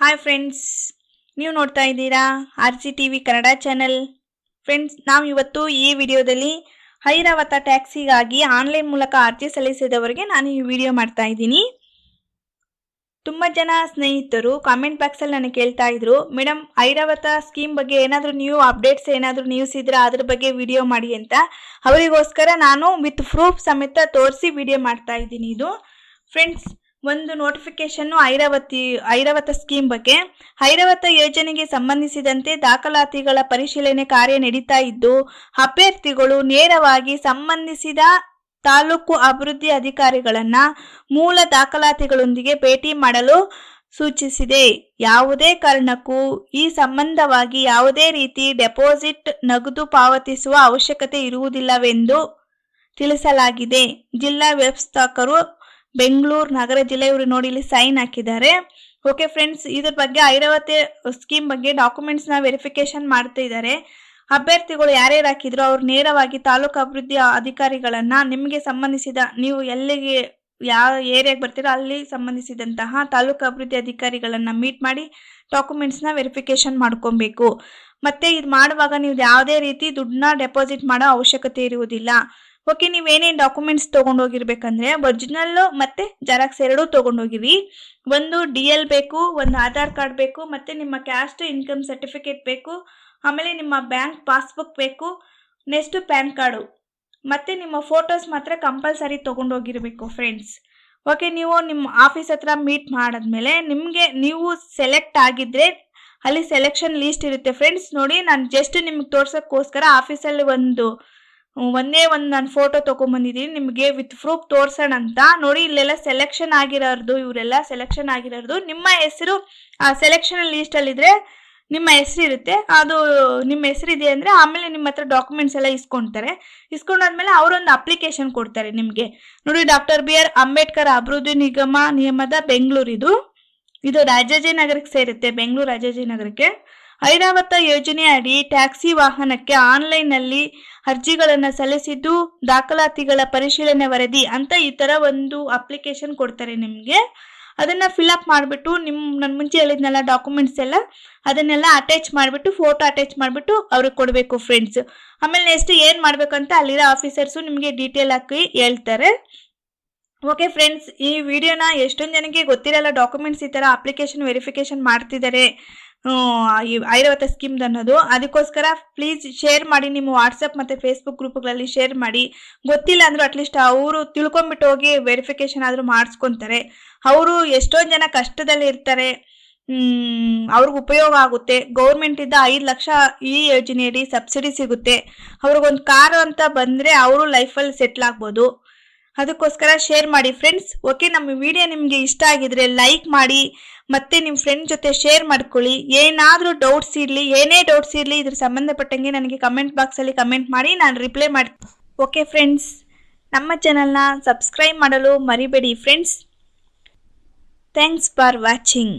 Hi friends ನೀವು ನೋಡ್ತಾ ಇದ್ದೀರಾ R C T V Kannada channel friends ನಾವು ಇವತ್ತು ಈ ವಿಡಿಯೋದಲ್ಲಿ ಐರಾವತ ಟ್ಯಾಕ್ಸಿಗಾಗಿ ಆನ್ಲೈನ್ ಮೂಲಕ ಅರ್ಜಿ ಸಲ್ಲಿಸಿದವರಿಗೆ ನಾನು ಈ ವಿಡಿಯೋ ಮಾಡ್ತಾ ಇದ್ದೀನಿ. ತುಂಬ ಜನ ಸ್ನೇಹಿತರು ಕಾಮೆಂಟ್ ಬಾಕ್ಸಲ್ಲಿ ನನಗೆ ಕೇಳ್ತಾ ಇದ್ರು ಮೇಡಮ್ ಐರಾವತ ಸ್ಕೀಮ್ ಬಗ್ಗೆ ಏನಾದರೂ ನೀವು ಅಪ್ಡೇಟ್ಸ್ ಏನಾದರೂ ನ್ಯೂಸ್ ಇದ್ರೆ ಅದ್ರ ಬಗ್ಗೆ ವಿಡಿಯೋ ಮಾಡಿ ಅಂತ. ಅವರಿಗೋಸ್ಕರ ನಾನು ವಿತ್ ಪ್ರೂಫ್ ಸಮೇತ ತೋರಿಸಿ ವಿಡಿಯೋ ಮಾಡ್ತಾ ಇದ್ದೀನಿ ಇದು. ಫ್ರೆಂಡ್ಸ್ ಒಂದು ನೋಟಿಫಿಕೇಶನ್ನು ಐರಾವತಿ, ಐರಾವತ ಸ್ಕೀಮ್ ಬಗ್ಗೆ. ಐರಾವತ ಯೋಜನೆಗೆ ಸಂಬಂಧಿಸಿದಂತೆ ದಾಖಲಾತಿಗಳ ಪರಿಶೀಲನೆ ಕಾರ್ಯ ನಡೀತಾ ಇದ್ದು, ಅಭ್ಯರ್ಥಿಗಳು ನೇರವಾಗಿ ಸಂಬಂಧಿಸಿದ ತಾಲೂಕು ಅಭಿವೃದ್ಧಿ ಅಧಿಕಾರಿಗಳನ್ನ ಮೂಲ ದಾಖಲಾತಿಗಳೊಂದಿಗೆ ಭೇಟಿ ಮಾಡಲು ಸೂಚಿಸಿದೆ. ಯಾವುದೇ ಕಾರಣಕ್ಕೂ ಈ ಸಂಬಂಧವಾಗಿ ಯಾವುದೇ ರೀತಿ ಡೆಪಾಸಿಟ್ ನಗದು ಪಾವತಿಸುವ ಅವಶ್ಯಕತೆ ಇರುವುದಿಲ್ಲವೆಂದು ತಿಳಿಸಲಾಗಿದೆ. ಜಿಲ್ಲಾ ವ್ಯವಸ್ಥಾಪಕರು ಬೆಂಗಳೂರು ನಗರ ಜಿಲ್ಲೆ ಇವರು ನೋಡಿ ಇಲ್ಲಿ ಸೈನ್ ಹಾಕಿದ್ದಾರೆ. ಓಕೆ ಫ್ರೆಂಡ್ಸ್ ಇದ್ರ ಬಗ್ಗೆ ಐರಾವತಿ ಸ್ಕೀಮ್ ಬಗ್ಗೆ ಡಾಕ್ಯುಮೆಂಟ್ಸ್ನ ವೆರಿಫಿಕೇಶನ್ ಮಾಡ್ತಾ ಇದ್ದಾರೆ. ಅಭ್ಯರ್ಥಿಗಳು ಯಾರ್ಯಾರು ಹಾಕಿದ್ರು, ಅವ್ರು ನೇರವಾಗಿ ತಾಲೂಕು ಅಭಿವೃದ್ಧಿ ಅಧಿಕಾರಿಗಳನ್ನ ನಿಮಗೆ ಸಂಬಂಧಿಸಿದ, ನೀವು ಎಲ್ಲಿಗೆ, ಯಾವ ಏರಿಯಾಗೆ ಬರ್ತೀರೋ ಅಲ್ಲಿ ಸಂಬಂಧಿಸಿದಂತಹ ತಾಲೂಕು ಅಭಿವೃದ್ಧಿ ಅಧಿಕಾರಿಗಳನ್ನ ಮೀಟ್ ಮಾಡಿ ಡಾಕ್ಯುಮೆಂಟ್ಸ್ನ ವೆರಿಫಿಕೇಶನ್ ಮಾಡ್ಕೊಬೇಕು. ಮತ್ತೆ ಇದು ಮಾಡುವಾಗ ನೀವು ಯಾವುದೇ ರೀತಿ ದುಡ್ಡನ್ನ ಡೆಪಾಸಿಟ್ ಮಾಡೋ ಅವಶ್ಯಕತೆ ಇರುವುದಿಲ್ಲ. ಓಕೆ ನೀವೇನೇನು ಡಾಕ್ಯುಮೆಂಟ್ಸ್ ತೊಗೊಂಡೋಗಿರ್ಬೇಕಂದ್ರೆ ಒರಿಜಿನಲ್ಲು ಮತ್ತು ಜೆರಾಕ್ಸ್ ಎರಡೂ ತೊಗೊಂಡೋಗಿರಿ. ಒಂದು ಡಿ ಎಲ್ ಬೇಕು, ಒಂದು ಆಧಾರ್ ಕಾರ್ಡ್ ಬೇಕು, ಮತ್ತು ನಿಮ್ಮ ಕ್ಯಾಸ್ಟ್ ಇನ್ಕಮ್ ಸರ್ಟಿಫಿಕೇಟ್ ಬೇಕು, ಆಮೇಲೆ ನಿಮ್ಮ ಬ್ಯಾಂಕ್ ಪಾಸ್ಬುಕ್ ಬೇಕು ನೆಕ್ಸ್ಟು ಪ್ಯಾನ್ ಕಾರ್ಡು ಮತ್ತು ನಿಮ್ಮ ಫೋಟೋಸ್ ಮಾತ್ರ ಕಂಪಲ್ಸರಿ ತೊಗೊಂಡೋಗಿರಬೇಕು ಫ್ರೆಂಡ್ಸ್ ಓಕೆ ನೀವು ನಿಮ್ಮ ಆಫೀಸ್ ಹತ್ರ ಮೀಟ್ ಮಾಡಿದ್ಮೇಲೆ ನಿಮಗೆ ನೀವು ಸೆಲೆಕ್ಟ್ ಆಗಿದ್ರೆ ಅಲ್ಲಿ ಸೆಲೆಕ್ಷನ್ ಲೀಸ್ಟ್ ಇರುತ್ತೆ ಫ್ರೆಂಡ್ಸ್ ನೋಡಿ, ನಾನು ಜಸ್ಟ್ ನಿಮ್ಗೆ ತೋರ್ಸೋಕ್ಕೋಸ್ಕರ ಆಫೀಸಲ್ಲಿ ಒಂದು ಒಂದೇ ಒಂದು ನಾನು ಫೋಟೋ ತೊಗೊಂಬಂದಿದ್ದೀನಿ ನಿಮಗೆ ವಿತ್ ಪ್ರೂಫ್ ತೋರ್ಸೋಣ ಅಂತ. ನೋಡಿ, ಇಲ್ಲೆಲ್ಲ ಸೆಲೆಕ್ಷನ್ ಆಗಿರೋದು ಇವರೆಲ್ಲ ಸೆಲೆಕ್ಷನ್ ಆಗಿರೋದು ನಿಮ್ಮ ಹೆಸರು, ಆ ಸೆಲೆಕ್ಷನ್ ಲೀಸ್ಟಲ್ಲಿದ್ದರೆ ನಿಮ್ಮ ಹೆಸರು ಇರುತ್ತೆ. ಅದು ನಿಮ್ಮ ಹೆಸರಿದೆ ಅಂದರೆ ಆಮೇಲೆ ನಿಮ್ಮ ಹತ್ರ ಡಾಕ್ಯುಮೆಂಟ್ಸ್ ಎಲ್ಲ ಇಸ್ಕೊಳ್ತಾರೆ ಇಸ್ಕೊಂಡಾದ್ಮೇಲೆ ಅವರೊಂದು ಅಪ್ಲಿಕೇಶನ್ ಕೊಡ್ತಾರೆ ನಿಮಗೆ. ನೋಡಿ ಡಾಕ್ಟರ್ ಬಿ ಆರ್ ಅಂಬೇಡ್ಕರ್ ಅಭಿವೃದ್ಧಿ ನಿಗಮ ನಿಯಮದ ಬೆಂಗಳೂರು ಇದು ಇದು ರಾಜಾಜಿನಗರಕ್ಕೆ ಸೇರುತ್ತೆ, ಬೆಂಗಳೂರು ರಾಜಾಜಿನಗರಕ್ಕೆ. ಐರಾವತ ಯೋಜನೆ ಅಡಿ ಟ್ಯಾಕ್ಸಿ ವಾಹನಕ್ಕೆ ಆನ್ಲೈನ್ನಲ್ಲಿ ಅರ್ಜಿಗಳನ್ನು ಸಲ್ಲಿಸಿದ್ದು ದಾಖಲಾತಿಗಳ ಪರಿಶೀಲನೆ ವರದಿ ಅಂತ ಈ ಥರ ಒಂದು ಅಪ್ಲಿಕೇಶನ್ ಕೊಡ್ತಾರೆ ನಿಮಗೆ. ಅದನ್ನು ಫಿಲಪ್ ಮಾಡಿಬಿಟ್ಟು ನಿಮ್ಮ ನಾನು ಮುಂಚೆ ಹೇಳಿದ್ನಲ್ಲ ಡಾಕ್ಯುಮೆಂಟ್ಸ್ ಎಲ್ಲ, ಅದನ್ನೆಲ್ಲ ಅಟ್ಯಾಚ್ ಮಾಡಿಬಿಟ್ಟು ಫೋಟೋ ಅಟ್ಯಾಚ್ ಮಾಡಿಬಿಟ್ಟು ಅವ್ರಿಗೆ ಕೊಡಬೇಕು ಫ್ರೆಂಡ್ಸ್ ಆಮೇಲೆ ನೆಕ್ಸ್ಟ್ ಏನು ಮಾಡಬೇಕಂತ ಅಲ್ಲಿರೋ ಆಫೀಸರ್ಸು ನಿಮಗೆ ಡೀಟೇಲ್ ಹಾಕಿ ಹೇಳ್ತಾರೆ. ಓಕೆ ಫ್ರೆಂಡ್ಸ್ ಈ ವಿಡಿಯೋನ ಎಷ್ಟೊಂದು ಜನಕ್ಕೆ ಗೊತ್ತಿರಲ್ಲ ಡಾಕ್ಯುಮೆಂಟ್ಸ್ ಈ ಥರ ಅಪ್ಲಿಕೇಶನ್ ವೆರಿಫಿಕೇಶನ್ ಮಾಡ್ತಿದ್ದಾರೆ. ಐರಾವತ ಸ್ಕೀಮ್ದು ಅನ್ನೋದು. ಅದಕ್ಕೋಸ್ಕರ ಪ್ಲೀಸ್ ಶೇರ್ ಮಾಡಿ ನಿಮ್ಮ ವಾಟ್ಸಪ್ ಮತ್ತು ಫೇಸ್ಬುಕ್ ಗ್ರೂಪ್ಗಳಲ್ಲಿ ಶೇರ್ ಮಾಡಿ. ಗೊತ್ತಿಲ್ಲ ಅಂದರೂ ಅಟ್ಲೀಸ್ಟ್ ಅವರು ತಿಳ್ಕೊಂಬಿಟ್ಟು ಹೋಗಿ ವೆರಿಫಿಕೇಶನ್ ಆದರೂ ಮಾಡಿಸ್ಕೊತಾರೆ. ಅವರು ಎಷ್ಟೊಂದು ಜನ ಕಷ್ಟದಲ್ಲಿ ಇರ್ತಾರೆ. ಅವ್ರಿಗೆ ಉಪಯೋಗ ಆಗುತ್ತೆ. ಗೌರ್ಮೆಂಟಿಂದ ಐದು ಲಕ್ಷ ಈ ಯೋಜನೆಯಡಿ ಸಬ್ಸಿಡಿ ಸಿಗುತ್ತೆ. ಅವ್ರಿಗೊಂದು ಕಾರು ಅಂತ ಬಂದರೆ ಅವರು ಲೈಫಲ್ಲಿ ಸೆಟ್ಲ್ ಆಗ್ಬೋದು. ಅದಕ್ಕೋಸ್ಕರ ಶೇರ್ ಮಾಡಿ ಫ್ರೆಂಡ್ಸ್ ಓಕೆ ನಮ್ಮ ವಿಡಿಯೋ ನಿಮಗೆ ಇಷ್ಟ ಆಗಿದ್ರೆ ಲೈಕ್ ಮಾಡಿ, ಮತ್ತೆ ನಿಮ್ಮ ಫ್ರೆಂಡ್ ಜೊತೆ ಶೇರ್ ಮಾಡ್ಕೊಳ್ಳಿ. ಏನಾದರೂ ಡೌಟ್ಸ್ ಇರಲಿ, ಏನೇ ಡೌಟ್ಸ್ ಇರಲಿ, ಇದ್ರ ಸಂಬಂಧಪಟ್ಟಂಗೆ ನನಗೆ ಕಮೆಂಟ್ ಬಾಕ್ಸಲ್ಲಿ ಕಮೆಂಟ್ ಮಾಡಿ ನಾನು ರಿಪ್ಲೈ ಮಾಡಿ ಓಕೆ ಫ್ರೆಂಡ್ಸ್ ನಮ್ಮ ಚಾನಲ್ನ ಸಬ್ಸ್ಕ್ರೈಬ್ ಮಾಡಲು ಮರಿಬೇಡಿ ಫ್ರೆಂಡ್ಸ್ ಥ್ಯಾಂಕ್ಸ್ ಫಾರ್ ವಾಚಿಂಗ್